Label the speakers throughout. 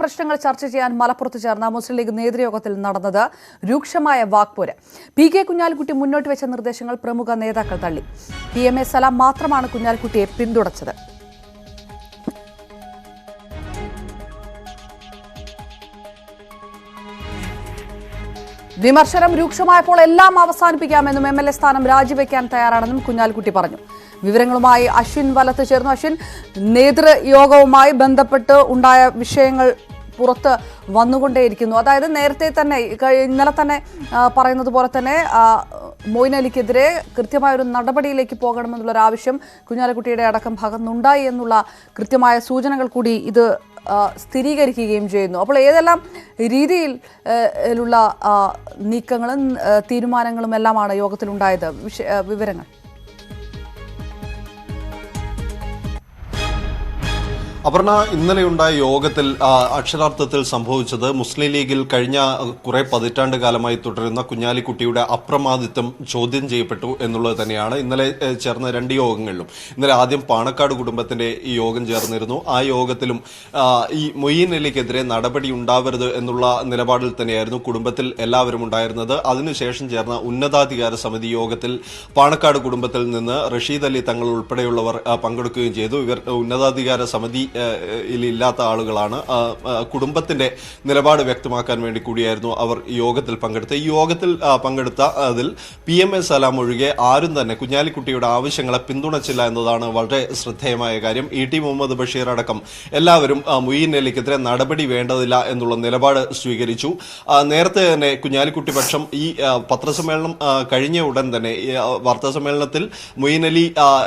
Speaker 1: പ്രശ്നങ്ങൾ ചർച്ച ചെയ്യാൻ മലപ്പുറത്ത് ചേർന്ന മുസ്ലിം ലീഗ് നേതൃയോഗത്തിൽ നടന്നത് രൂക്ഷമായ വാക്പോര്. പി കെ കുഞ്ഞാലിക്കുട്ടി മുന്നോട്ട് വെച്ച നിർദ്ദേശങ്ങൾ പ്രമുഖ നേതാക്കൾ തള്ളി. പി എം എ സലാം മാത്രമാണ് കുഞ്ഞാലിക്കുട്ടിയെ പിന്തുണച്ചത്. വിമർശനം രൂക്ഷമായപ്പോൾ എല്ലാം അവസാനിപ്പിക്കാമെന്നും എം എൽ എ സ്ഥാനം രാജിവെക്കാൻ തയ്യാറാണെന്നും കുഞ്ഞാലിക്കുട്ടി പറഞ്ഞു. വിവരങ്ങളുമായി അശ്വിൻ വലത്ത് ചേർന്നു. അശ്വിൻ നേതൃയോഗവുമായി ബന്ധപ്പെട്ട് ഉണ്ടായ വിഷയങ്ങൾ പുറത്ത് വന്നുകൊണ്ടേയിരിക്കുന്നു. അതായത് നേരത്തെ തന്നെ ഇന്നലെ തന്നെ പറയുന്നത് പോലെ തന്നെ മൊയ്നലിക്കെതിരെ കൃത്യമായ ഒരു നടപടിയിലേക്ക് പോകണമെന്നുള്ളൊരു ആവശ്യം കുഞ്ഞാലിക്കുട്ടിയുടെ അടക്കം ഭാഗത്തുനിന്നുണ്ടായി എന്നുള്ള കൃത്യമായ സൂചനകൾ കൂടി ഇത് സ്ഥിരീകരിക്കുകയും ചെയ്യുന്നു. അപ്പോൾ ഏതെല്ലാം രീതിയിൽ ഉള്ള നീക്കങ്ങളും തീരുമാനങ്ങളും എല്ലാമാണ് യോഗത്തിലുണ്ടായത്? വിവരങ്ങൾ.
Speaker 2: അപർണ ഇന്നലെയുണ്ടായ യോഗത്തിൽ അക്ഷരാർത്ഥത്തിൽ സംഭവിച്ചത് മുസ്ലിം ലീഗിൽ കഴിഞ്ഞ കുറെ പതിറ്റാണ്ട് കാലമായി തുടരുന്ന കുഞ്ഞാലിക്കുട്ടിയുടെ അപ്രമാദിത്വം ചോദ്യം ചെയ്യപ്പെട്ടു എന്നുള്ളത് തന്നെയാണ് ഇന്നലെ ചേർന്ന രണ്ട് യോഗങ്ങളിലും. ഇന്നലെ ആദ്യം പാണക്കാട് കുടുംബത്തിന്റെ യോഗം ചേർന്നിരുന്നു. ആ യോഗത്തിലും ഈ മൊയ്യീൻ അലിക്കെതിരെ നടപടി ഉണ്ടാവരുത് എന്നുള്ള നിലപാടിൽ തന്നെയായിരുന്നു കുടുംബത്തിൽ എല്ലാവരും ഉണ്ടായിരുന്നത്. അതിനുശേഷം ചേർന്ന ഉന്നതാധികാര സമിതി യോഗത്തിൽ പാണക്കാട് കുടുംബത്തിൽ നിന്ന് റഷീദ് അലി തങ്ങൾ ഉൾപ്പെടെയുള്ളവർ പങ്കെടുക്കുകയും ചെയ്തു. ഇവർ ഉന്നതാധികാര സമിതി ഇല്ലാത്ത ആളുകളാണ്. കുടുംബത്തിന്റെ നിലപാട് വ്യക്തമാക്കാൻ വേണ്ടി കൂടിയായിരുന്നു അവർ യോഗത്തിൽ പങ്കെടുത്തത്. ഈ യോഗത്തിൽ പങ്കെടുത്ത അതിൽ പി എം എ സലാം ഒഴികെ ആരും തന്നെ കുഞ്ഞാലിക്കുട്ടിയുടെ ആവശ്യങ്ങളെ പിന്തുണച്ചില്ല എന്നതാണ് വളരെ ശ്രദ്ധേയമായ കാര്യം. ഇ ടി മുഹമ്മദ് ബഷീർ അടക്കം എല്ലാവരും മുയിൻ അലിക്കെതിരെ നടപടി വേണ്ടതില്ല എന്നുള്ള നിലപാട് സ്വീകരിച്ചു. നേരത്തെ തന്നെ കുഞ്ഞാലിക്കുട്ടി പക്ഷം ഈ പത്രസമ്മേളനം കഴിഞ്ഞ ഉടൻ തന്നെ വാർത്താ സമ്മേളനത്തിൽ മൊയ്ൻ അലി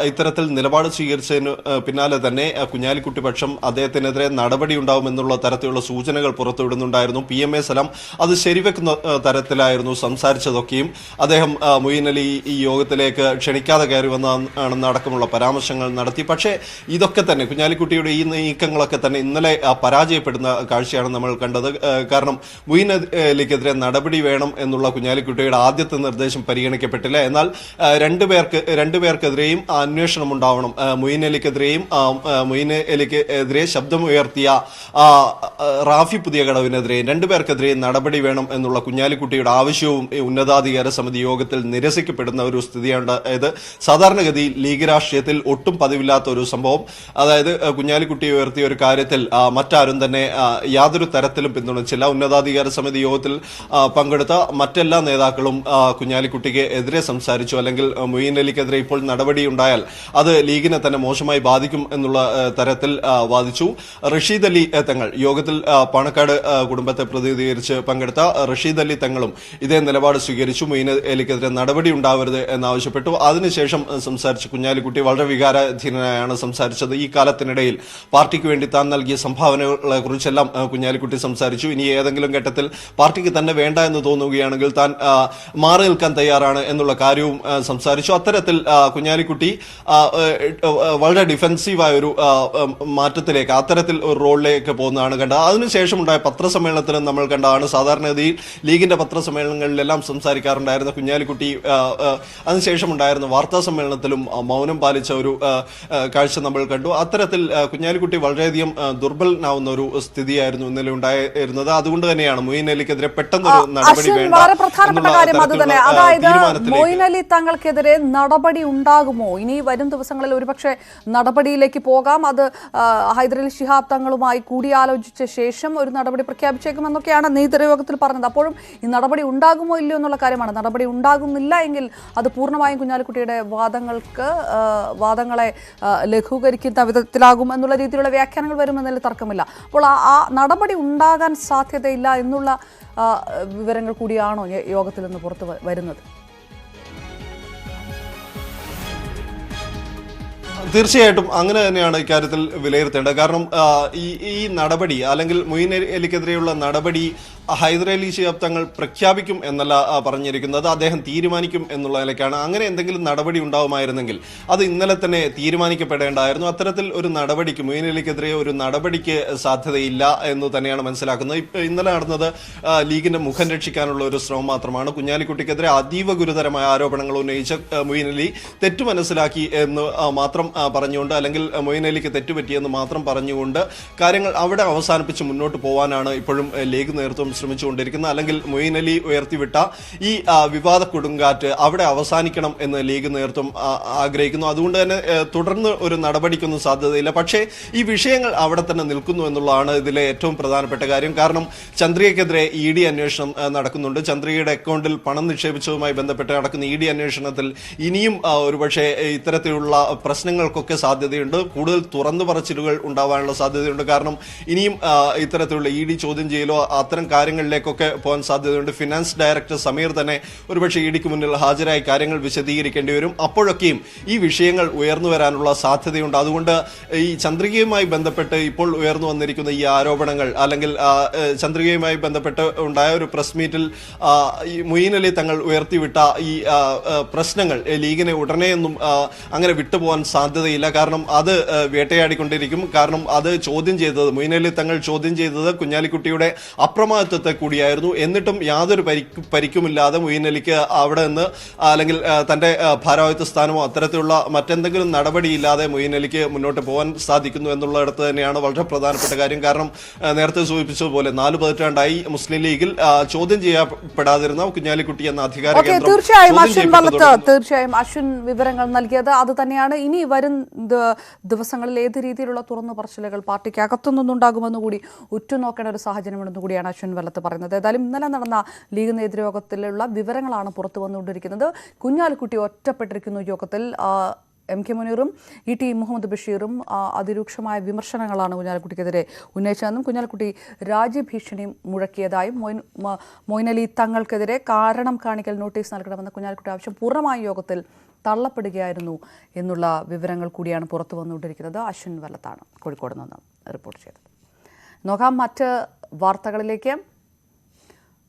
Speaker 2: ഇത്തരത്തിൽ നിലപാട് സ്വീകരിച്ചതിന് പിന്നാലെ തന്നെ കുഞ്ഞാലിക്കുട്ടി പക്ഷം അദ്ദേഹത്തിനെതിരെ നടപടി ഉണ്ടാവുമെന്നുള്ള തരത്തിലുള്ള സൂചനകൾ പുറത്തുവിടുന്നുണ്ടായിരുന്നു. പി എം എ സലാം അത് ശരിവെക്കുന്ന തരത്തിലായിരുന്നു സംസാരിച്ചതൊക്കെയും അദ്ദേഹം മൊയ്ൻ അലി ഈ യോഗത്തിലേക്ക് ക്ഷണിക്കാതെ കയറി വന്നതാണെന്ന് അടക്കമുള്ള പരാമർശങ്ങൾ നടത്തി. പക്ഷേ ഇതൊക്കെ തന്നെ കുഞ്ഞാലിക്കുട്ടിയുടെ ഈ നീക്കങ്ങളൊക്കെ തന്നെ ഇന്നലെ പരാജയപ്പെടുന്ന കാഴ്ചയാണ് നമ്മൾ കണ്ടത്. കാരണം മൊയ്ൻ അലിക്കെതിരെ നടപടി വേണം എന്നുള്ള കുഞ്ഞാലിക്കുട്ടിയുടെ ആദ്യത്തെ നിർദ്ദേശം പരിഗണിക്കപ്പെട്ടില്ല. എന്നാൽ രണ്ടുപേർക്ക് രണ്ടുപേർക്കെതിരെയും അന്വേഷണം ഉണ്ടാവണം. മൊയ്ൻ അലിക്കെതിരെയും മൊയ്ൻ അലിക്ക് എതിരെ ശബ്ദമുയർത്തിയ റാഫി പുതിയ കടവിനെതിരെ രണ്ടുപേർക്കെതിരെ നടപടി വേണം എന്നുള്ള കുഞ്ഞാലിക്കുട്ടിയുടെ ആവശ്യവും ഉന്നതാധികാര സമിതി യോഗത്തിൽ നിരസിക്കപ്പെടുന്ന ഒരു സ്ഥിതിയാണ് അതായത് സാധാരണഗതി ലീഗ് രാഷ്ട്രീയത്തിൽ ഒട്ടും പതിവില്ലാത്ത ഒരു സംഭവം. അതായത് കുഞ്ഞാലിക്കുട്ടി ഉയർത്തിയ ഒരു കാര്യത്തിൽ മറ്റാരും തന്നെ യാതൊരു തരത്തിലും പിന്തുണച്ചില്ല. ഉന്നതാധികാര സമിതി യോഗത്തിൽ പങ്കെടുത്ത മറ്റെല്ലാ നേതാക്കളും കുഞ്ഞാലിക്കുട്ടിക്ക് എതിരെ സംസാരിച്ചു. അല്ലെങ്കിൽ മൊയ്യൻ അലിക്കെതിരെ ഇപ്പോൾ നടപടി ഉണ്ടായാൽ അത് ലീഗിനെ തന്നെ മോശമായി ബാധിക്കും എന്നുള്ള തരത്തിൽ വാദിച്ചു. റഷീദ് അലി തങ്ങൾ. യോഗത്തിൽ പാണക്കാട് കുടുംബത്തെ പ്രതിനിധീകരിച്ച് പങ്കെടുത്ത റഷീദ് അലി തങ്ങളും ഇതേ നിലപാട് സ്വീകരിച്ചു. മൊയ്ന അലിക്കെതിരെ നടപടി ഉണ്ടാവരുത് എന്നാവശ്യപ്പെട്ടു. അതിനുശേഷം സംസാരിച്ച. കുഞ്ഞാലിക്കുട്ടി വളരെ വികാരാധീനനായാണ് സംസാരിച്ചത്. ഈ കാലത്തിനിടയിൽ പാർട്ടിക്ക് വേണ്ടി താൻ നൽകിയ സംഭാവനകളെ കുറിച്ചെല്ലാം കുഞ്ഞാലിക്കുട്ടി സംസാരിച്ചു. ഇനി ഏതെങ്കിലും ഘട്ടത്തിൽ പാർട്ടിക്ക് തന്നെ വേണ്ട എന്ന് തോന്നുകയാണെങ്കിൽ താൻ മാറി നിൽക്കാൻ തയ്യാറാണ് എന്നുള്ള കാര്യവും സംസാരിച്ചു. അത്തരത്തിൽ കുഞ്ഞാലിക്കുട്ടി വളരെ ഡിഫൻസീവായ ഒരു മാറ്റത്തിലേക്ക് അത്തരത്തിൽ ഒരു റോളിലേക്ക് പോകുന്നതാണ് കണ്ടത്. അതിനുശേഷം ഉണ്ടായ പത്രസമ്മേളനത്തിലും നമ്മൾ കണ്ടതാണ്. സാധാരണഗതിയിൽ ലീഗിന്റെ പത്രസമ്മേളനങ്ങളിലെല്ലാം സംസാരിക്കാറുണ്ടായിരുന്ന കുഞ്ഞാലിക്കുട്ടി അതിനുശേഷം ഉണ്ടായിരുന്ന വാർത്താ സമ്മേളനത്തിലും മൗനം പാലിച്ച ഒരു കാഴ്ച നമ്മൾ കണ്ടു. അത്തരത്തിൽ കുഞ്ഞാലിക്കുട്ടി വളരെയധികം ദുർബലനാവുന്ന ഒരു സ്ഥിതിയായിരുന്നു ഇന്നലെ ഉണ്ടായിരുന്നത്. അതുകൊണ്ട് തന്നെയാണ് മൊയ്ൻ അലിക്കെതിരെ പെട്ടെന്നൊരു നടപടി
Speaker 1: വളരെ പ്രധാനപ്പെട്ട കാര്യം അത് തന്നെ. അതായത് മൊയ്ൻ അലി തങ്ങൾക്കെതിരെ നടപടി ഉണ്ടാകുമോ? ഇനി വരും ദിവസങ്ങളിൽ ഒരുപക്ഷെ നടപടിയിലേക്ക് പോകാം. അത് ഹൈദരലി ശിഹാബ് തങ്ങളുമായി കൂടിയാലോചിച്ച ശേഷം ഒരു നടപടി പ്രഖ്യാപിച്ചേക്കുമെന്നൊക്കെയാണ് നേതൃയോഗത്തിൽ പറഞ്ഞത്. അപ്പോഴും ഈ നടപടി ഉണ്ടാകുമോ ഇല്ലയോ എന്നുള്ള കാര്യമാണ്. നടപടി ഉണ്ടാകുന്നില്ല എങ്കിൽ അത് പൂർണമായും കുഞ്ഞാലിക്കുട്ടിയുടെ വാദങ്ങൾക്ക് വാദങ്ങളെ ലഘൂകരിക്കുന്ന വിധത്തിലാകും എന്നുള്ള രീതിയിലുള്ള വ്യാഖ്യാനങ്ങൾ വരുമെന്നതിൽ തർക്കമില്ല. അപ്പോൾ ആ നടപടി ഉണ്ടാകാൻ സാധ്യതയില്ല എന്നുള്ള വിവരങ്ങൾ കൂടിയാണോ യോഗത്തിൽ നിന്ന് പുറത്ത് വരുന്നത്?
Speaker 2: തീർച്ചയായിട്ടും അങ്ങനെ തന്നെയാണ് ഇക്കാര്യത്തിൽ വിലയിരുത്തേണ്ടത്. കാരണം ഈ ഈ നടപടി അല്ലെങ്കിൽ മൊയ്ൻ അലിക്കെതിരെയുള്ള നടപടി ഹൈദരലി ശിഹാബ് തങ്ങൾ പ്രഖ്യാപിക്കും എന്നല്ല പറഞ്ഞിരിക്കുന്നത്. അദ്ദേഹം തീരുമാനിക്കും എന്നുള്ള നിലയ്ക്കാണ്. അങ്ങനെ എന്തെങ്കിലും നടപടി ഉണ്ടാവുമായിരുന്നെങ്കിൽ അത് ഇന്നലെ തന്നെ തീരുമാനിക്കപ്പെടേണ്ടായിരുന്നു. അത്തരത്തിൽ ഒരു നടപടിക്ക് മൊയ്ൻ അലിക്കെതിരെ ഒരു നടപടിക്ക് സാധ്യതയില്ല എന്ന് തന്നെയാണ് മനസ്സിലാക്കുന്നത്. ഇന്നലെ നടന്നത് ലീഗിന്റെ മുഖം രക്ഷിക്കാനുള്ള ഒരു ശ്രമം മാത്രമാണ്. കുഞ്ഞാലിക്കുട്ടിക്കെതിരെ അതീവ ഗുരുതരമായ ആരോപണങ്ങൾ ഉന്നയിച്ച മൊയ്ൻ തെറ്റു മനസ്സിലാക്കി എന്ന് മാത്രം പറഞ്ഞുകൊണ്ട് അല്ലെങ്കിൽ മൊയ്ൻ തെറ്റുപറ്റിയെന്ന് മാത്രം പറഞ്ഞുകൊണ്ട് കാര്യങ്ങൾ അവിടെ അവസാനിപ്പിച്ച് മുന്നോട്ട് പോകാനാണ് ഇപ്പോഴും ലീഗ് നേതൃത്വം ശ്രമിച്ചുകൊണ്ടിരിക്കുന്നത് അല്ലെങ്കിൽ മൊയ്ൻ അലി ഉയർത്തിവിട്ട ഈ വിവാദ കൊടുങ്കാറ്റ് അവിടെ അവസാനിക്കണം എന്ന് ലീഗ് നേതൃത്വം ആഗ്രഹിക്കുന്നു. അതുകൊണ്ട് തന്നെ തുടർന്ന് ഒരു നടപടിക്കൊന്നും സാധ്യതയില്ല. പക്ഷേ ഈ വിഷയങ്ങൾ അവിടെ തന്നെ നിൽക്കുന്നു എന്നുള്ളതാണ് ഇതിലെ ഏറ്റവും പ്രധാനപ്പെട്ട കാര്യം. കാരണം ചന്ദ്രികയ്ക്കെതിരെ ഇ ഡി അന്വേഷണം നടക്കുന്നുണ്ട്. ചന്ദ്രികയുടെ അക്കൗണ്ടിൽ പണം നിക്ഷേപിച്ചതുമായി ബന്ധപ്പെട്ട് നടക്കുന്ന ഇ ഡി അന്വേഷണത്തിൽ ഇനിയും ഒരുപക്ഷെ ഇത്തരത്തിലുള്ള പ്രശ്നങ്ങൾക്കൊക്കെ സാധ്യതയുണ്ട്. കൂടുതൽ തുറന്നു പറച്ചിലുകൾ ഉണ്ടാവാനുള്ള സാധ്യതയുണ്ട്. കാരണം ഇനിയും ഇത്തരത്തിലുള്ള ഇ ഡി ചോദ്യം ചെയ്യലോ അത്തരം കാര്യങ്ങളിലേക്കൊക്കെ പോകാൻ സാധ്യതയുണ്ട്. ഫിനാൻസ് ഡയറക്ടർ സമീർ തന്നെ ഒരുപക്ഷെ ഇ ഡിക്ക് മുന്നിൽ ഹാജരായി കാര്യങ്ങൾ വിശദീകരിക്കേണ്ടി വരും. അപ്പോഴൊക്കെയും ഈ വിഷയങ്ങൾ ഉയർന്നു വരാനുള്ള സാധ്യതയുണ്ട്. അതുകൊണ്ട് ഈ ചന്ദ്രികയുമായി ബന്ധപ്പെട്ട് ഇപ്പോൾ ഉയർന്നു വന്നിരിക്കുന്ന ഈ ആരോപണങ്ങൾ അല്ലെങ്കിൽ ചന്ദ്രികയുമായി ബന്ധപ്പെട്ട് ഉണ്ടായ ഒരു പ്രസ് മീറ്റിൽ മുയിൻ അലി തങ്ങൾ ഉയർത്തിവിട്ട ഈ പ്രശ്നങ്ങൾ ലീഗിനെ ഉടനെയൊന്നും അങ്ങനെ വിട്ടുപോകാൻ സാധ്യതയില്ല. കാരണം അത് വേട്ടയാടിക്കൊണ്ടിരിക്കും. കാരണം അത് ചോദ്യം ചെയ്തത് മുയിൻ അലി തങ്ങൾ ചോദ്യം ചെയ്തത് കുഞ്ഞാലിക്കുട്ടിയുടെ അപ്രമാദിത്വത്തെ കൂടിയായിരുന്നു എന്നിട്ടും യാതൊരു പരിക്ക് പരിക്കുമില്ലാതെ മുയിൻ അലിക്ക് അവിടെ നിന്ന് അല്ലെങ്കിൽ തന്റെ ഭാരവാഹിത്വ സ്ഥാനമോ അത്തരത്തിലുള്ള മറ്റെന്തെങ്കിലും നടപടിയില്ലാതെ മുയിൻ അലിക്ക് മുന്നോട്ട് പോകാൻ സാധിക്കുന്നു എന്നുള്ളിടത്ത് തന്നെയാണ് വളരെ പ്രധാനപ്പെട്ട കാര്യം. കാരണം നേരത്തെ സൂചിപ്പിച്ചതുപോലെ നാല് പതിറ്റാണ്ടായി മുസ്ലിം ലീഗിൽ ചോദ്യം ചെയ്യപ്പെടാതിരുന്ന കുഞ്ഞാലിക്കുട്ടി എന്ന അധികാര
Speaker 1: തീർച്ചയായും അശ്വിൻ തീർച്ചയായും അശ്വിൻ വിവരങ്ങൾ നൽകിയത് അത് തന്നെയാണ്. ഇനി വരും ദിവസങ്ങളിൽ ഏത് രീതിയിലുള്ള തുറന്നു പറച്ചിലുകൾ പാർട്ടിക്ക് അകത്തുനിന്നുണ്ടാകുമെന്ന് കൂടി ഉറ്റുനോക്കേണ്ട ഒരു സാഹചര്യമുണ്ടെന്ന് കൂടിയാണ് അശ്വിൻ വല്ലത്ത് പറയുന്നത്. ഏതായാലും ഇന്നലെ നടന്ന ലീഗ് നേതൃയോഗത്തിലുള്ള വിവരങ്ങളാണ് പുറത്തു വന്നുകൊണ്ടിരിക്കുന്നത്. കുഞ്ഞാലിക്കുട്ടി ഒറ്റപ്പെട്ടിരിക്കുന്നു യോഗത്തിൽ. എം കെ മുനീറും ഇ ടി മുഹമ്മദ് ബഷീറും അതിരൂക്ഷമായ വിമർശനങ്ങളാണ് കുഞ്ഞാലിക്കുട്ടിക്കെതിരെ ഉന്നയിച്ചതെന്നും കുഞ്ഞാലിക്കുട്ടി രാജ്യഭീഷണി മുഴക്കിയതായും മൊയ്ൻ മൊയ്നലി തങ്ങൾക്കെതിരെ കാരണം കാണിക്കൽ നോട്ടീസ് നൽകണമെന്ന കുഞ്ഞാലിക്കുട്ടി ആവശ്യം പൂർണമായ യോഗത്തിൽ തള്ളപ്പെടുകയായിരുന്നു എന്നുള്ള വിവരങ്ങൾ കൂടിയാണ് പുറത്തു വന്നുകൊണ്ടിരിക്കുന്നത്. അശ്വിൻ വല്ലത്താണ് കോഴിക്കോട് നിന്ന് റിപ്പോർട്ട് ചെയ്തത്. നോക്കാം മറ്റ് വാർത്തകളിലേക്ക്.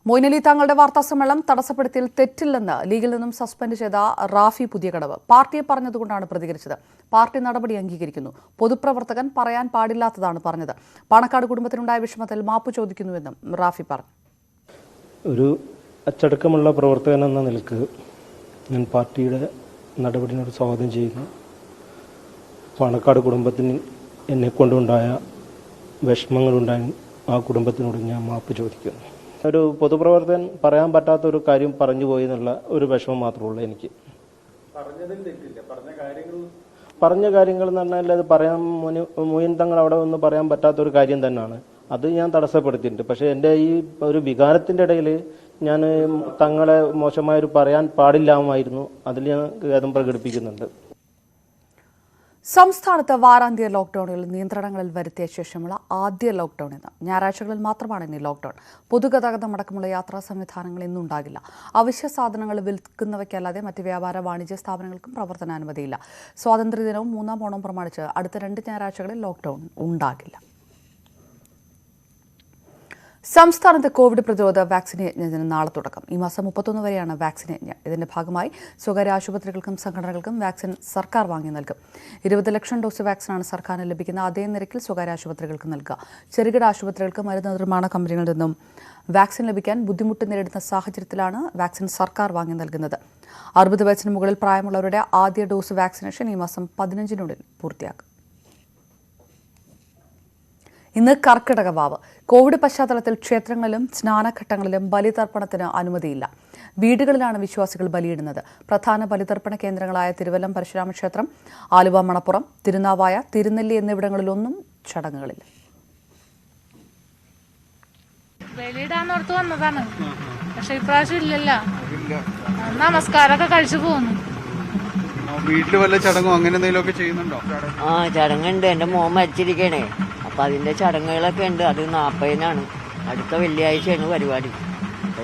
Speaker 1: മൊയ്നലി തങ്ങളുടെ വാർത്താ സമ്മേളനം തടസ്സപ്പെടുത്തിയതിൽ തെറ്റില്ലെന്ന് ലീഗിൽ നിന്നും സസ്പെൻഡ് ചെയ്ത റാഫി പുതിയകടവ്. പാർട്ടിയെ പറഞ്ഞതുകൊണ്ടാണ് പ്രതികരിച്ചത്. പാർട്ടി നടപടി അംഗീകരിക്കുന്നു. പൊതുപ്രവർത്തകൻ പറയാൻ പാടില്ലാത്തതാണ് പറഞ്ഞത്. പാണക്കാട് കുടുംബത്തിനുണ്ടായ വിഷമത്തിൽ മാപ്പ് ചോദിക്കുന്നുവെന്നും റാഫി പറഞ്ഞു.
Speaker 3: ഒരു അച്ചടക്കമുള്ള പ്രവർത്തകൻ എന്ന നിലയ്ക്ക് ഞാൻ പാർട്ടിയുടെ നടപടിനോട് സ്വാഗതം ചെയ്യുന്നു. പാണക്കാട് കുടുംബത്തിന് എന്നെ കൊണ്ടുണ്ടായ വിഷമങ്ങളുണ്ടായ ആ കുടുംബത്തിനോട് ഞാൻ മാപ്പ് ചോദിക്കുന്നു. ഒരു പൊതുപ്രവർത്തകൻ പറയാൻ പറ്റാത്ത ഒരു കാര്യം പറഞ്ഞു പോയി എന്നുള്ള ഒരു വിഷമം മാത്രമേ ഉള്ളൂ എനിക്ക്. പറഞ്ഞ കാര്യങ്ങൾ എന്ന് പറഞ്ഞാൽ അത് പറയാൻ മുനി- മുയിൻ തങ്ങൾ അവിടെ ഒന്ന് പറയാൻ പറ്റാത്ത ഒരു കാര്യം തന്നെയാണ്. അത് ഞാൻ തടസ്സപ്പെടുത്തിയിട്ടുണ്ട്. പക്ഷെ എന്റെ ഈ ഒരു വികാരത്തിന്റെ ഇടയിൽ ഞാൻ തങ്ങളെ മോശമായൊരു പറയാൻ പാടില്ലാമായിരുന്നു. അതിൽ ഞാൻ ഖേദം പ്രകടിപ്പിക്കുന്നുണ്ട്.
Speaker 1: സംസ്ഥാനത്ത് വാരാന്ത്യ ലോക്ക്ഡൌണിൽ നിയന്ത്രണങ്ങളിൽ വരുത്തിയ ശേഷമുള്ള ആദ്യ ലോക്ക്ഡൌൺ ഇന്ന്. ഞായറാഴ്ചകളിൽ മാത്രമാണ് ഇനി ലോക്ക്ഡൌൺ പൊതുഗതാഗതം അടക്കമുള്ള യാത്രാ സംവിധാനങ്ങൾ ഇന്നുണ്ടാകില്ല അവശ്യ സാധനങ്ങൾ വിൽക്കുന്നവയ്ക്കല്ലാതെ മറ്റ് വ്യാപാര വാണിജ്യ സ്ഥാപനങ്ങൾക്കും പ്രവർത്തനാനുമതിയില്ല. സ്വാതന്ത്ര്യദിനവും മൂന്നാം ഓണവും പ്രമാണിച്ച് അടുത്ത രണ്ട് ഞായറാഴ്ചകളിൽ ലോക്ക്ഡൌൺ ഉണ്ടാകില്ല. സംസ്ഥാനത്ത് കോവിഡ് പ്രതിരോധ വാക്സിൻ യജ്ഞത്തിന് നാളെ തുടക്കം. ഈ മാസം മുപ്പത്തൊന്ന് വരെയാണ് വാക്സിൻ യജ്ഞം. ഇതിന്റെ ഭാഗമായി സ്വകാര്യ ആശുപത്രികൾക്കും സംഘടനകൾക്കും വാക്സിൻ സർക്കാർ വാങ്ങി നൽകും. ഇരുപത് ലക്ഷം ഡോസ് വാക്സിനാണ് സർക്കാരിന് ലഭിക്കുന്ന അതേ നിരക്കിൽ സ്വകാര്യ ആശുപത്രികൾക്ക് നൽകുക. ചെറുകിട ആശുപത്രികൾക്ക് മരുന്ന് നിർമ്മാണ കമ്പനികളിൽ നിന്നും വാക്സിൻ ലഭിക്കാൻ ബുദ്ധിമുട്ട് നേരിടുന്ന സാഹചര്യത്തിലാണ് വാക്സിൻ സർക്കാർ വാങ്ങി നൽകുന്നത്. അറുപത് വയസ്സിന് മുകളിൽ പ്രായമുള്ളവരുടെ ആദ്യ ഡോസ് വാക്സിനേഷൻ ഈ മാസം പതിനഞ്ചിനുള്ളിൽ പൂർത്തിയാക്കും. ഇന്ന് കർക്കിടക വാവ്. കോവിഡ് പശ്ചാത്തലത്തിൽ ക്ഷേത്രങ്ങളിലും സ്നാനഘട്ടങ്ങളിലും ബലിതർപ്പണത്തിന് അനുമതിയില്ല. വീടുകളിലാണ് വിശ്വാസികൾ ബലിയിടുന്നത്. പ്രധാന ബലിതർപ്പണ കേന്ദ്രങ്ങളായ തിരുവല്ലം പരശുരാമ ക്ഷേത്രം ആലുവ മണപ്പുറം തിരുനാവായ തിരുനെല്ലി എന്നിവിടങ്ങളിലൊന്നും ചടങ്ങുകളില്ല.
Speaker 4: ബലിയിടാന്നോർത്ത് വന്നതാണ്. പക്ഷെ ഇപ്രാവശ്യം ഇല്ലല്ലോ. നമസ്കാരമൊക്കെ കഴിച്ചു പോന്നു.
Speaker 5: വീട്ടിൽ വല്ല ചടങ്ങോ അങ്ങനെ എന്തെങ്കിലുമൊക്കെ ചെയ്യുന്നുണ്ടോ?
Speaker 6: ആ ചടങ്ങുണ്ട്. എന്റെ മോൻ മരിച്ചിരിക്കണേ. അപ്പം അതിന്റെ ചടങ്ങുകളൊക്കെ ഉണ്ട്. അത് നാൽപ്പതിനാണ് അടുത്ത വെള്ളിയാഴ്ചയാണ് പരിപാടി.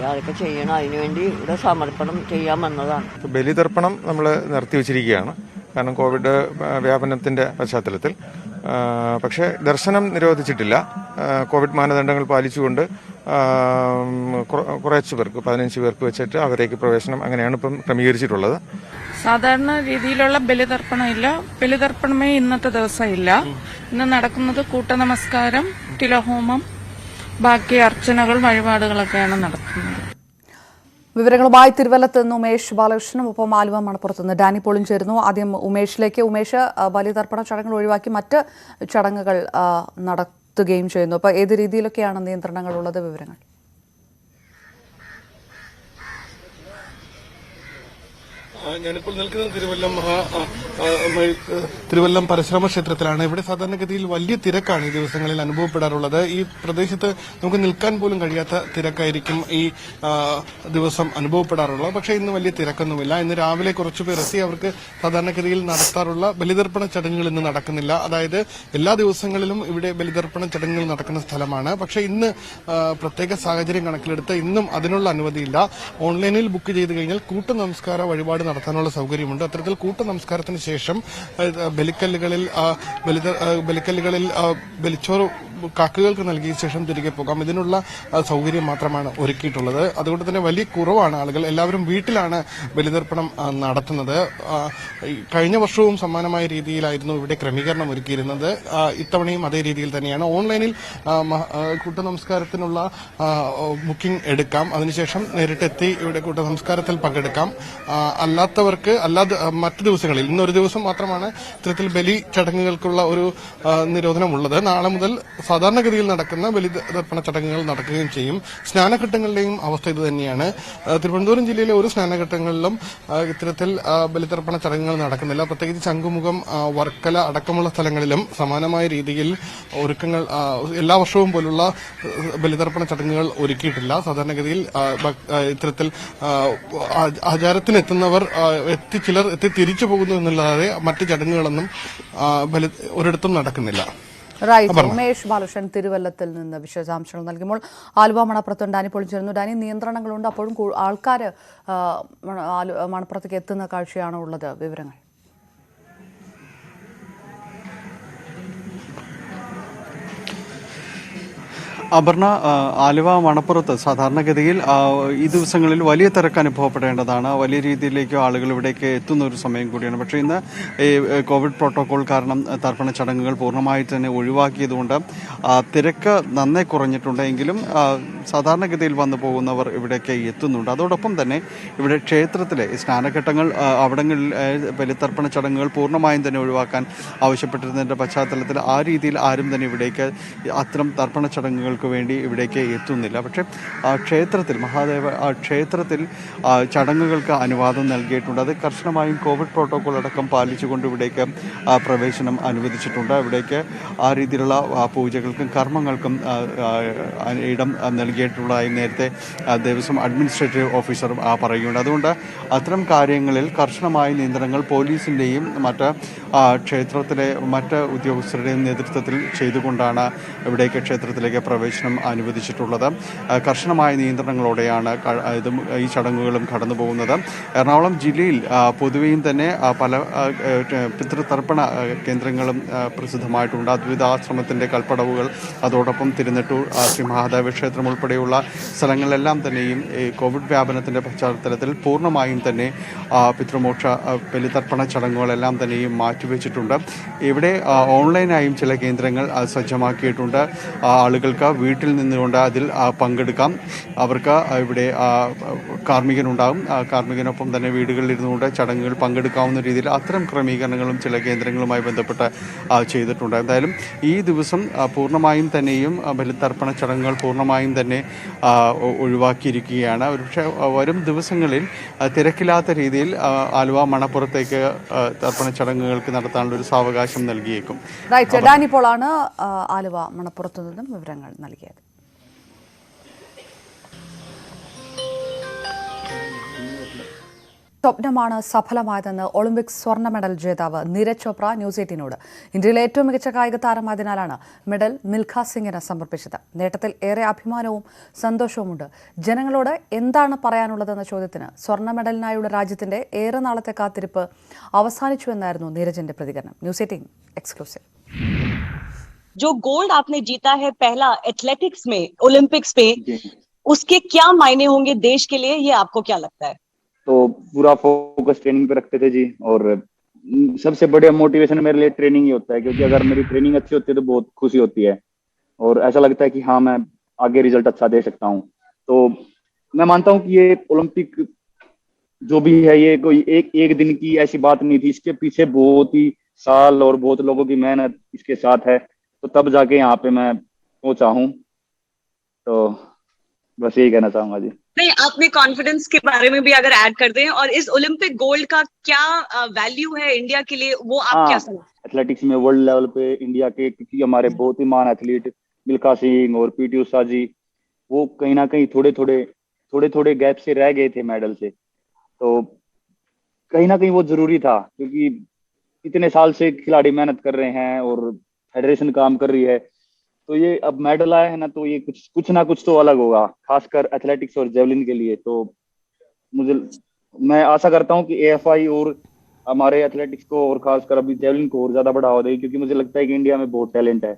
Speaker 6: അതൊക്കെ ചെയ്യണം. അതിനുവേണ്ടി ഇവിടെ സമർപ്പണം ചെയ്യാൻ വന്നതാണ്.
Speaker 7: ബലിതർപ്പണം നമ്മൾ നിർത്തി നിർത്തിവെച്ചിരിക്കുകയാണ്. കാരണം കോവിഡ് വ്യാപനത്തിന്റെ പശ്ചാത്തലത്തിൽ. പക്ഷേ ദർശനം നിരോധിച്ചിട്ടില്ല. കോവിഡ് മാനദണ്ഡങ്ങൾ പാലിച്ചുകൊണ്ട് കുറച്ച് പേർക്ക് പതിനഞ്ച് പേർക്ക് വെച്ചിട്ട് അവരേക്ക് പ്രവേശനം അങ്ങനെയാണ് ഇപ്പം ക്രമീകരിച്ചിട്ടുള്ളത്.
Speaker 8: സാധാരണ രീതിയിലുള്ള ബലിതർപ്പണം ഇല്ല ബലിതർപ്പണമേ ഇന്നത്തെ ദിവസം ഇല്ല ഇന്ന് നടക്കുന്നത് കൂട്ടനമസ്കാരം തിലഹോമം ബാക്കി അർച്ചനകൾ വഴിപാടുകളൊക്കെയാണ് നടത്തുന്നത്
Speaker 1: വിവരങ്ങളുമായി തിരുവല്ലത്ത് നിന്ന് ഉമേഷ് ബാലകൃഷ്ണനും ഒപ്പം ആലുവ മണപ്പുറത്ത് നിന്ന് ഡാനി പോളും ചേരുന്നു. ആദ്യം ഉമേഷിലേക്ക്. ഉമേഷ് ബലിതർപ്പണ ചടങ്ങുകൾ ഒഴിവാക്കി മറ്റ് ചടങ്ങുകൾ നടത്തുകയും ചെയ്യുന്നു. അപ്പോൾ ഏത് രീതിയിലൊക്കെയാണ് നിയന്ത്രണങ്ങളുള്ളത്? വിവരങ്ങൾ.
Speaker 9: ഞാനിപ്പോൾ നിൽക്കുന്നത് തിരുവല്ലം തിരുവല്ലം പരശുരാമ ക്ഷേത്രത്തിലാണ്. ഇവിടെ സാധാരണഗതിയിൽ വലിയ തിരക്കാണ് ഈ ദിവസങ്ങളിൽ അനുഭവപ്പെടാറുള്ളത്. ഈ പ്രദേശത്ത് നമുക്ക് നിൽക്കാൻ പോലും കഴിയാത്ത തിരക്കായിരിക്കും ഈ ദിവസം അനുഭവപ്പെടാറുള്ളത്. പക്ഷേ ഇന്ന് വലിയ തിരക്കൊന്നുമില്ല. ഇന്ന് രാവിലെ കുറച്ചു പേർ എത്തി അവർക്ക് സാധാരണഗതിയിൽ നടത്താറുള്ള ബലിതർപ്പണ ചടങ്ങുകൾ ഇന്ന് നടക്കുന്നില്ല. അതായത് എല്ലാ ദിവസങ്ങളിലും ഇവിടെ ബലിതർപ്പണ ചടങ്ങുകൾ നടക്കുന്ന സ്ഥലമാണ്. പക്ഷേ ഇന്ന് പ്രത്യേക സാഹചര്യം കണക്കിലെടുത്ത് ഇന്നും അതിനുള്ള അനുമതിയില്ല. ഓൺലൈനിൽ ബുക്ക് ചെയ്ത് കഴിഞ്ഞാൽ കൂട്ട നമസ്കാര വഴിപാട് നടത്താനുള്ള സൗകര്യമുണ്ട്. അത്തരത്തിൽ കൂട്ട നമസ്കാരത്തിന് ശേഷം ബലിക്കല്ലുകളിൽ ബലിക്കല്ലുകളിൽ ബലിച്ചോറ് കാക്കകൾക്ക് നൽകിയ ശേഷം തിരികെ പോകാം. ഇതിനുള്ള സൗകര്യം മാത്രമാണ് ഒരുക്കിയിട്ടുള്ളത്. അതുകൊണ്ട് തന്നെ വലിയ കുറവാണ് ആളുകൾ. എല്ലാവരും വീട്ടിലാണ് ബലിതർപ്പണം നടത്തുന്നത്. കഴിഞ്ഞ വർഷവും സമാനമായ രീതിയിലായിരുന്നു ഇവിടെ ക്രമീകരണം ഒരുക്കിയിരുന്നത്. ഇത്തവണയും അതേ രീതിയിൽ തന്നെയാണ്. ഓൺലൈനിൽ കൂട്ടനമസ്കാരത്തിനുള്ള ബുക്കിംഗ് എടുക്കാം. അതിനുശേഷം നേരിട്ടെത്തി ഇവിടെ കൂട്ടനമസ്കാരത്തിൽ പങ്കെടുക്കാം. അല്ലാത്തവർക്ക് അല്ലാതെ മറ്റു ദിവസങ്ങളിൽ ഇന്നൊരു ദിവസം മാത്രമാണ് ഇത്തരത്തിൽ ബലി ചടങ്ങുകൾക്കുള്ള ഒരു നിരോധനമുള്ളത്. നാളെ മുതൽ സാധാരണഗതിയിൽ നടക്കുന്ന ബലിതർപ്പണ ചടങ്ങുകൾ നടക്കുകയും ചെയ്യും. സ്നാനഘട്ടങ്ങളുടെയും അവസ്ഥ ഇത് തന്നെയാണ്. തിരുവനന്തപുരം ജില്ലയിലെ ഒരു സ്നാനഘട്ടങ്ങളിലും ഇത്തരത്തിൽ ബലിതർപ്പണ ചടങ്ങുകൾ നടക്കുന്നില്ല. പ്രത്യേകിച്ച് ശംഖുമുഖം വർക്കല അടക്കമുള്ള സ്ഥലങ്ങളിലും സമാനമായ രീതിയിൽ ഒരുക്കങ്ങൾ എല്ലാ വർഷവും പോലുള്ള ബലിതർപ്പണ ചടങ്ങുകൾ ഒരുക്കിയിട്ടില്ല. സാധാരണഗതിയിൽ ഇത്തരത്തിൽ ആചാരത്തിനെത്തുന്നവർ എത്തി ചിലർ എത്തി തിരിച്ചു പോകുന്നു എന്നല്ലാതെ മറ്റ് ചടങ്ങുകളൊന്നും ഒരിടത്തും നടക്കുന്നില്ല.
Speaker 1: റൈറ്റ്. ഉമേഷ് ബാലകൃഷ്ണൻ തിരുവല്ലത്തിൽ നിന്ന് വിശദാംശങ്ങൾ നൽകുമ്പോൾ ആലുവ മണപ്പുറത്തും ഡാനി പൊളിച്ചിരുന്നു ചേരുന്നു. ഡാനി നിയന്ത്രണങ്ങളുണ്ട്. അപ്പോഴും ആൾക്കാർ മണപ്പുറത്തേക്ക് എത്തുന്ന കാഴ്ചയാണ് ഉള്ളത് വിവരങ്ങൾ.
Speaker 5: അപർണ ആലുവ മണപ്പുറത്ത് സാധാരണഗതിയിൽ ഈ ദിവസങ്ങളിൽ വലിയ തിരക്ക് അനുഭവപ്പെടേണ്ടതാണ്. വലിയ രീതിയിലേക്ക് ആളുകൾ ഇവിടേക്ക് എത്തുന്ന ഒരു സമയം കൂടിയാണ്. പക്ഷേ ഇന്ന് ഈ കോവിഡ് പ്രോട്ടോകോൾ കാരണം തർപ്പണ ചടങ്ങുകൾ പൂർണമായി തന്നെ ഒഴിവാക്കിയതുകൊണ്ട് തിരക്ക് നന്നേ കുറഞ്ഞിട്ടുണ്ടെങ്കിലും സാധാരണഗതിയിൽ വന്നു പോകുന്നവർ ഇവിടേക്ക് എത്തുന്നുണ്ട്. അതോടൊപ്പം തന്നെ ഇവിടെ ക്ഷേത്രത്തിലെ സ്നാനഘട്ടങ്ങൾ അവിടങ്ങളിൽ ബലിത്തർപ്പണ ചടങ്ങുകൾ പൂർണമായും തന്നെ ഒഴിവാക്കാൻ ആവശ്യപ്പെട്ടിരുന്നതിന്റെ പശ്ചാത്തലത്തിൽ ആ രീതിയിൽ ആരും തന്നെ ഇവിടേക്ക് അത്തരം തർപ്പണ ചടങ്ങുകൾക്ക് വേണ്ടി ഇവിടേക്ക് എത്തുന്നില്ല. പക്ഷേ ആ ക്ഷേത്രത്തിൽ മഹാദേവ ആ ക്ഷേത്രത്തിൽ ചടങ്ങുകൾക്ക് അനുവാദം നൽകിയിട്ടുണ്ട്. അത് കർശനമായും കോവിഡ് പ്രോട്ടോകോൾ അടക്കം പാലിച്ചുകൊണ്ട് ഇവിടേക്ക് പ്രവേശനം അനുവദിച്ചിട്ടുണ്ട്. ഇവിടേക്ക് ആ രീതിയിലുള്ള പൂജകൾക്കും കർമ്മങ്ങൾക്കും ഇടം നൽകിയിട്ടുള്ളതായി നേരത്തെ ദേവസ്വം അഡ്മിനിസ്ട്രേറ്റീവ് ഓഫീസർ പറയുകയുണ്ട് അതുകൊണ്ട് അത്തരം കാര്യങ്ങളിൽ കർശനമായ നിയന്ത്രണങ്ങൾ പോലീസിന്റെയും മറ്റ് ക്ഷേത്രത്തിലെ മറ്റ് ഉദ്യോഗസ്ഥരുടെയും നേതൃത്വത്തിൽ ചെയ്തുകൊണ്ടാണ് ഇവിടേക്ക് ക്ഷേത്രത്തിലേക്ക് പ്രവേശനം അനുവദിച്ചിട്ടുള്ളത്. ആ, കർശനമായ നിയന്ത്രണങ്ങളോടെയാണ് ഇതും ഈ ചടങ്ങുകളും കടന്നു പോകുന്നത് എറണാകുളം ജില്ലയിൽ പൊതുവെയും തന്നെ പല പിതൃതർപ്പണ കേന്ദ്രങ്ങളും പ്രസിദ്ധമായിട്ടുണ്ട്. അദ്വൈതാശ്രമത്തിന്റെ കൽപ്പടവുകൾ അതോടൊപ്പം തിരുനെട്ടൂർ ശ്രീ മഹാദേവ ക്ഷേത്രം ഉൾപ്പെടെയുള്ള സ്ഥലങ്ങളിലെല്ലാം തന്നെയും കോവിഡ് വ്യാപനത്തിന്റെ പശ്ചാത്തലത്തിൽ പൂർണമായും തന്നെ പിതൃമോക്ഷ ബലിതർപ്പണ ചടങ്ങുകളെല്ലാം തന്നെയും മാറ്റിവെച്ചിട്ടുണ്ട്. ഇവിടെ ഓൺലൈനായും ചില കേന്ദ്രങ്ങൾ സജ്ജമാക്കിയിട്ടുണ്ട്. ആളുകൾക്ക് വീട്ടിൽ നിന്നുകൊണ്ട് അതിൽ പങ്കെടുക്കാം. അവർക്ക് ഇവിടെ കാർമ്മികനുണ്ടാകും. ആ കാർമ്മികനൊപ്പം തന്നെ വീടുകളിൽ ഇരുന്നുകൊണ്ട് ചടങ്ങുകൾ പങ്കെടുക്കാവുന്ന രീതിയിൽ അത്തരം ക്രമീകരണങ്ങളും ചില കേന്ദ്രങ്ങളുമായി ബന്ധപ്പെട്ട് ചെയ്തിട്ടുണ്ട്. എന്തായാലും ഈ ദിവസം പൂർണമായും തന്നെയും ബലിത്തർപ്പണ ബലിതർപ്പണ ചടങ്ങുകൾ പൂർണമായും തന്നെ ഒഴിവാക്കിയിരിക്കുകയാണ്. ഒരുപക്ഷെ വരും ദിവസങ്ങളിൽ തിരക്കില്ലാത്ത രീതിയിൽ ആലുവ മണപ്പുറത്തേക്ക് തർപ്പണ ചടങ്ങുകൾക്ക് നടത്താനുള്ള ഒരു സാവകാശം നൽകിയേക്കും.
Speaker 1: റൈറ്റ് ഡാനി പോളാണ് ആ, ആലുവ മണപ്പുറത്തു നിന്നും വിവരങ്ങൾ നൽകിയത്. സ്വപ്നമാണ് സഫലമായതെന്ന് ഒളിമ്പിക്സ് സ്വർണ മെഡൽ ജേതാവ് നീരജ് ചോപ്ര ന്യൂസ് എയ്റ്റീനോട്. ഇന്ത്യയിലെ ഏറ്റവും മികച്ച കായിക താരമായതിനാലാണ് മെഡൽ മിൽഖ സിംഗിന് സമർപ്പിച്ചത്. നേട്ടത്തിൽ ഏറെ അഭിമാനവും സന്തോഷവുമുണ്ട്. ജനങ്ങളോട് എന്താണ് പറയാനുള്ളതെന്ന ചോദ്യത്തിന് സ്വർണ മെഡലിനായുള്ള രാജ്യത്തിന്റെ ഏറെ നാളത്തെ കാത്തിരിപ്പ് അവസാനിച്ചുവെന്നായിരുന്നു നീരജിന്റെ പ്രതികരണം. News Eighteen exclusive.
Speaker 10: जो गोल्ड आपने जीता है पहला एथलेटिक्स में ओलंपिक्स में उसके क्या मायने होंगे देश के लिए? ये आपको क्या लगता है?
Speaker 11: तो पूरा फोकस ट्रेनिंग पे रखते थे जी और सबसे बड़े मोटिवेशन मेरे लिए ट्रेनिंग ही होता है क्योंकि अगर मेरी ट्रेनिंग अच्छी होती है तो बहुत खुशी होती है। और ऐसा लगता है कि हाँ मैं आगे रिज़ल्ट अच्छा दे सकता हूँ। तो मैं मानता हूँ कि ये ओलंपिक जो भी है ये कोई एक एक दिन की ऐसी बात नहीं थी। इसके पीछे बहुत ही साल और बहुत लोगों की मेहनत इसके साथ है। तो तब जाके यहाँ पे मैं पहुँचा हूँ। तो बस यही कहना चाहूँगा जी।
Speaker 10: नहीं आपने कॉन्फिडेंस के बारे में भी अगर ऐड कर दें और इस ओलंपिक गोल्ड का क्या वैल्यू है इंडिया के लिए वो आप
Speaker 11: हाँ।
Speaker 10: क्या समझते
Speaker 11: एथलेटिक्स में वर्ल्ड लेवल पे इंडिया के क्योंकि हमारे बहुत ही महान एथलीट मिल्खा सिंह और पीटी उषा जी वो कहीं ना कहीं थोड़े थोड़े थोड़े थोड़े गैप से रह गए थे मेडल से। तो कहीं ना कहीं वो ज़रूरी था क्योंकि इतने साल से खिलाड़ी मेहनत कर रहे हैं और फेडरेशन काम कर रही है तो ये अब मेडल आया है ना तो ये कुछ कुछ ना कुछ तो अलग होगा खासकर एथलेटिक्स और जेवलिन के लिए तो मुझे मैं आशा करता हूँ कि एएफआई और हमारे एथलेटिक्स को और खासकर अभी जेवलिन को और ज्यादा बढ़ावा देगी क्योंकि मुझे लगता है कि इंडिया में बहुत टैलेंट है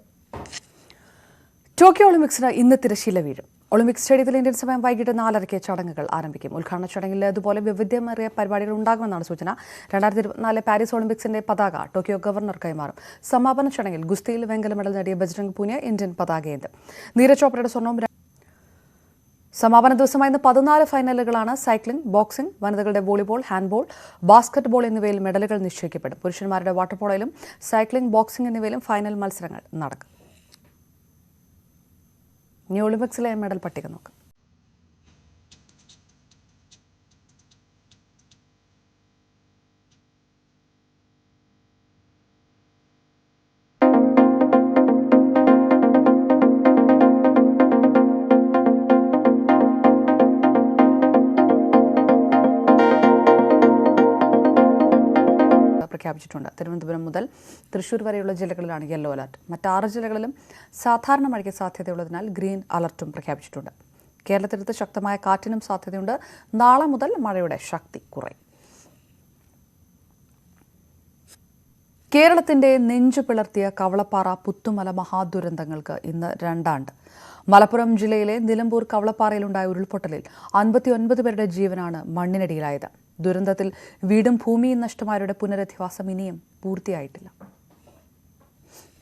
Speaker 1: ടോക്കിയോ ഒളിമ്പിക്സിന് ഇന്ന് തിരശ്ശീല വീഴും ഒളിമ്പിക്സ് സ്റ്റേഡിയത്തിൽ ഇന്ത്യൻ സമയം വൈകിട്ട് നാലരയ്ക്ക് ചടങ്ങുകൾ ആരംഭിക്കും. ഉദ്ഘാടന ചടങ്ങിൽ അതുപോലെ വൈവിധ്യമേറിയ പരിപാടികൾ ഉണ്ടാകുമെന്നാണ് സൂചന. രണ്ടായിരത്തി ഇരുപത്തിനാല് പാരീസ് ഒളിമ്പിക്സിന്റെ പതാക ടോക്കിയോ ഗവർണർ കൈമാറും. സമാപന ചടങ്ങിൽ ഗുസ്തിയിൽ വെങ്കല മെഡൽ നേടിയ ബജ്രംഗ് പൂനിയ ഇന്ത്യൻ പതാകയേന്തും നീരജ് ചോപ്രയുടെ സ്വർണവും സമാപന ദിവസമായ ഇന്ന് പതിനാല് ഫൈനലുകളാണ് സൈക്ലിംഗ് ബോക്സിംഗ് വനിതകളുടെ വോളിബോൾ ഹാൻഡ്ബോൾ ബാസ്കറ്റ്ബോൾ എന്നിവയിൽ മെഡലുകൾ നിശ്ചയിക്കപ്പെടും. പുരുഷന്മാരുടെ വാട്ടർ പോളോയിലും സൈക്ലിംഗ് ബോക്സിംഗ് എന്നിവയിലും ഫൈനൽ മത്സരങ്ങൾ നടക്കും. ഇനി ഒളിമ്പിക്സിലെ മെഡൽ പട്ടിക നോക്കാം. പ്രഖ്യാപിച്ചിട്ടുണ്ട് തിരുവനന്തപുരം മുതൽ തൃശൂർ വരെയുള്ള ജില്ലകളിലാണ് യെല്ലോ അലർട്ട്. മറ്റാറ് ജില്ലകളിലും സാധാരണ മഴയ്ക്ക് സാധ്യതയുള്ളതിനാൽ ഗ്രീൻ അലർട്ടും പ്രഖ്യാപിച്ചിട്ടുണ്ട്. കേരളത്തിനടുത്ത് ശക്തമായ കാറ്റിനും സാധ്യതയുണ്ട്. നാളെ മുതൽ മഴയുടെ ശക്തി കുറയും. കേരളത്തിന്റെ നെഞ്ചു പിളർത്തിയ കവളപ്പാറ പുത്തുമല മഹാദുരന്തങ്ങൾക്ക് ഇന്ന് രണ്ടാണ്ട്. മലപ്പുറം ജില്ലയിലെ നിലമ്പൂർ കവളപ്പാറയിലുണ്ടായ ഉരുൾപൊട്ടലിൽ അൻപത്തിയൊൻപത് പേരുടെ ജീവനാണ് മണ്ണിനടിയിലായത്. ദുരന്തത്തിൽ വീടും ഭൂമിയും നഷ്ടമാരുടെ പുനരധിവാസം ഇനിയും പൂർത്തിയായിട്ടില്ല.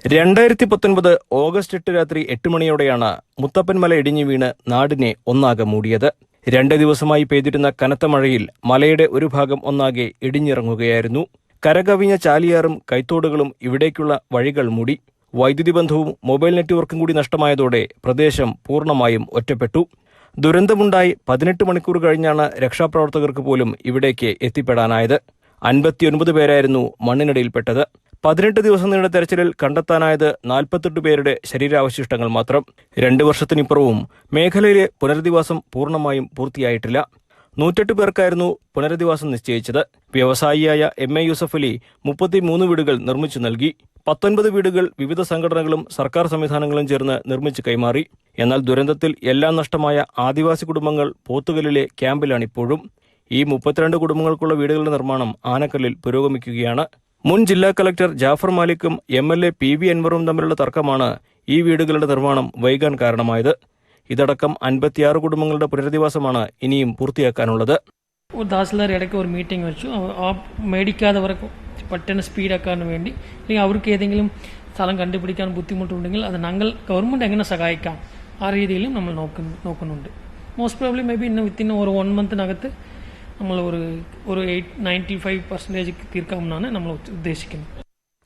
Speaker 12: രണ്ടായിരത്തി പത്തൊൻപത് ഓഗസ്റ്റ് എട്ട് രാത്രി എട്ട് മണിയോടെയാണ് മുത്തപ്പൻമല ഇടിഞ്ഞു വീണ് നാടിനെ ഒന്നാകെ മൂടിയത്. രണ്ട് ദിവസമായി പെയ്തിരുന്ന കനത്ത മഴയിൽ മലയുടെ ഒരു ഭാഗം ഒന്നാകെ ഇടിഞ്ഞിറങ്ങുകയായിരുന്നു. കരകവിഞ്ഞ ചാലിയാറും കൈത്തോടുകളും ഇവിടേക്കുള്ള വഴികൾ മൂടി. വൈദ്യുതി ബന്ധവും മൊബൈൽ നെറ്റ്വർക്കും കൂടി നഷ്ടമായതോടെ പ്രദേശം പൂർണമായും ഒറ്റപ്പെട്ടു. ദുരന്തമുണ്ടായി പതിനെട്ട് മണിക്കൂർ കഴിഞ്ഞാണ് രക്ഷാപ്രവർത്തകർക്ക് പോലും ഇവിടേക്ക് എത്തിപ്പെടാനായത്. അൻപത്തിയൊൻപത് പേരായിരുന്നു മണ്ണിനടിയിൽപ്പെട്ടത്. പതിനെട്ട് ദിവസം നീണ്ട തെരച്ചിലിൽ കണ്ടെത്താനായത് നാൽപ്പത്തെട്ട് പേരുടെ ശരീരാവശിഷ്ടങ്ങൾ മാത്രം. രണ്ടു വർഷത്തിനിപ്പുറവും മേഖലയിലെ പുനരധിവാസം പൂർണമായും പൂർത്തിയായിട്ടില്ല. നൂറ്റെട്ട് പേർക്കായിരുന്നു പുനരധിവാസം നിശ്ചയിച്ചത്. വ്യവസായിയായ എം എ യൂസഫ് അലി മുപ്പത്തിമൂന്ന് വീടുകൾ നിർമ്മിച്ചു നൽകി. പത്തൊൻപത് വീടുകൾ വിവിധ സംഘടനകളും സർക്കാർ സംവിധാനങ്ങളും ചേർന്ന് നിർമ്മിച്ച് കൈമാറി. എന്നാൽ ദുരന്തത്തിൽ എല്ലാം നഷ്ടമായ ആദിവാസി കുടുംബങ്ങൾ പോത്തുകലിലെ ക്യാമ്പിലാണിപ്പോഴും. ഈ മുപ്പത്തിരണ്ട് കുടുംബങ്ങൾക്കുള്ള വീടുകളുടെ നിർമ്മാണം ആനക്കല്ലിൽ പുരോഗമിക്കുകയാണ്. മുൻ ജില്ലാ collector Jafar മാലിക്കും M L A P V അൻവറും തമ്മിലുള്ള തർക്കമാണ് ഈ വീടുകളുടെ നിർമ്മാണം വൈകാൻ കാരണമായത്. ഇതടക്കം അൻപത്തിയാറ് കുടുംബങ്ങളുടെ പുനരധിവാസമാണ് ഇനിയും പൂർത്തിയാക്കാനുള്ളത്.
Speaker 13: തഹസിൽദാർ ഇടയ്ക്ക് ഒരു മീറ്റിംഗ് വെച്ചു. ആ മേടിക്കാത്തവരെ പെട്ടെന്ന് സ്പീഡാക്കാൻ വേണ്ടി. അല്ലെങ്കിൽ അവർക്ക് ഏതെങ്കിലും സ്ഥലം കണ്ടുപിടിക്കാൻ ബുദ്ധിമുട്ടുണ്ടെങ്കിൽ അത് ഞങ്ങൾ ഗവൺമെന്റ് എങ്ങനെ സഹായിക്കാം? ആ രീതിയിലും നമ്മൾ നോക്കുന്നു നോക്കുന്നുണ്ട്. മോസ്റ്റ് പ്രോബ്ലി മേ ബി ഇന്ന് വിത്തിൻ ഒരു വൺ മന്തിനകത്ത് നമ്മൾ ഒരു ഒരു എയ്റ്റ് നയന്റി ഫൈവ് പെർസെന്റേജ് തീർക്കാമെന്നാണ് നമ്മൾ ഉദ്ദേശിക്കുന്നത്.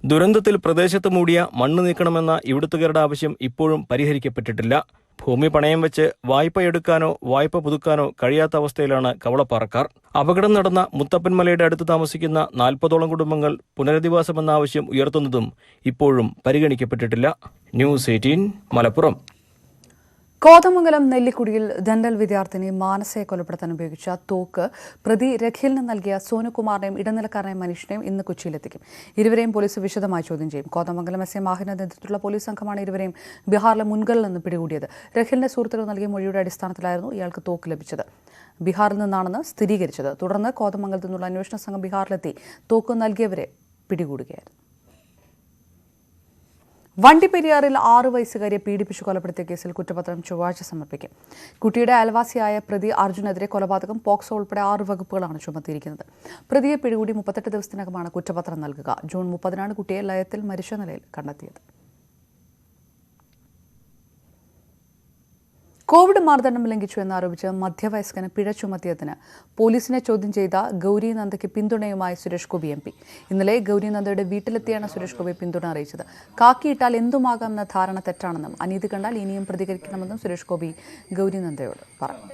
Speaker 12: ദുരന്തത്തിൽ പ്രദേശത്ത് മൂടിയ മണ്ണ് നീക്കണമെന്ന ഇവിടുത്തുകാരുടെ ആവശ്യം ഇപ്പോഴും പരിഹരിക്കപ്പെട്ടിട്ടില്ല. ഭൂമി പണയം വെച്ച് വായ്പ എടുക്കാനോ വായ്പ പുതുക്കാനോ കഴിയാത്ത അവസ്ഥയിലാണ് കവളപ്പാറക്കാർ. അപകടം നടന്ന മുത്തപ്പൻമലയുടെ അടുത്ത് താമസിക്കുന്ന നാൽപ്പതോളം കുടുംബങ്ങൾ പുനരധിവാസമെന്ന ആവശ്യം ഉയർത്തുന്നതും ഇപ്പോഴും പരിഗണിക്കപ്പെട്ടിട്ടില്ല. News Eighteen Malappuram.
Speaker 1: കോതമംഗലം നെല്ലിക്കുടിയിൽ ഡെന്റൽ വിദ്യാർത്ഥിനി മാനസയെ കൊലപ്പെടുത്താൻ ഉപയോഗിച്ച തോക്ക് പ്രതി രഖിലിന് നൽകിയ സോനുകുമാറിനെയും ഇടനിലക്കാരനെയും മനീഷിനെയും ഇന്ന് കൊച്ചിയിലെത്തിക്കും. ഇരുവരെയും പോലീസ് വിശദമായി ചോദ്യം ചെയ്യും. കോതമംഗലം എസ് എ മാഹിന്റെ നേതൃത്വത്തിലുള്ള പോലീസ് സംഘമാണ് ഇരുവരെയും ബീഹാറിലെ മുൻകളിൽ നിന്ന് പിടികൂടിയത്. രഖിലിന്റെ സുഹൃത്തുക്കൾ നൽകിയ മൊഴിയുടെ അടിസ്ഥാനത്തിലായിരുന്നു ഇയാൾക്ക് തോക്ക് ലഭിച്ചത്. ബീഹാറിൽ നിന്നാണെന്ന് സ്ഥിരീകരിച്ചത്. തുടർന്ന് കോതമംഗലത്തു നിന്നുള്ള അന്വേഷണ സംഘം ബീഹാറിലെത്തി. തോക്ക് നൽകിയവരെ പിടികൂടുകയായിരുന്നു. വണ്ടിപ്പെരിയാറിൽ ആറു വയസ്സുകാരിയെ പീഡിപ്പിച്ചു കൊലപ്പെടുത്തിയ കേസിൽ കുറ്റപത്രം ചൊവ്വാഴ്ച സമർപ്പിക്കും. കുട്ടിയുടെ അയൽവാസിയായ പ്രതി അർജുനെതിരെ കൊലപാതകം പോക്സോ ഉൾപ്പെടെ ആറ് വകുപ്പുകളാണ് ചുമത്തിയിരിക്കുന്നത്. പ്രതിയെ പിടികൂടി മുപ്പത്തെട്ട് ദിവസത്തിനകമാണ് കുറ്റപത്രം നൽകുക. ജൂൺ മുപ്പതിനാണ് കുട്ടിയെ ലയത്തിൽ മരിച്ച നിലയിൽ കണ്ടെത്തിയത്. കോവിഡ് മാനദണ്ഡം ലംഘിച്ചു എന്നാരോപിച്ച് മധ്യവയസ്കന് പിഴ ചുമത്തിയതിന് പോലീസിനെ ചോദ്യം ചെയ്ത ഗൗരി നന്ദയ്ക്ക് പിന്തുണയുമായി സുരേഷ് ഗോപി എം പി. ഇന്നലെ ഗൗരി നന്ദയുടെ വീട്ടിലെത്തിയാണ് സുരേഷ് ഗോപി പിന്തുണ അറിയിച്ചത്. കാക്കിയിട്ടാൽ എന്തുമാകാമെന്ന ധാരണ തെറ്റാണെന്നും അനീതി കണ്ടാൽ ഇനിയും പ്രതികരിക്കണമെന്നും സുരേഷ് ഗോപി ഗൗരി നന്ദയോട് പറഞ്ഞു.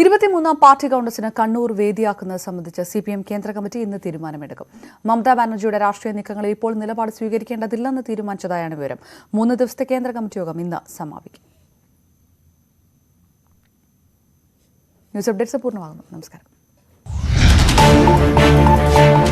Speaker 1: ഇരുപത്തിമൂന്നാം പാർട്ടി കോൺഗ്രസിന് കണ്ണൂർ വേദിയാക്കുന്നത് സംബന്ധിച്ച് സി പി എം കേന്ദ്ര കമ്മിറ്റി ഇന്ന് തീരുമാനമെടുക്കും. മമതാ ബാനർജിയുടെ രാഷ്ട്രീയ നീക്കങ്ങളിൽ ഇപ്പോൾ നിലപാട് സ്വീകരിക്കേണ്ടതില്ലെന്ന് തീരുമാനിച്ചതായാണ് വിവരം. മൂന്ന് ദിവസത്തെ കേന്ദ്ര കമ്മിറ്റി യോഗം ഇന്ന് സമാപിക്കും. ന്യൂസ് അപ്ഡേറ്റ്സ് പൂർണമാകുന്നു. നമസ്കാരം.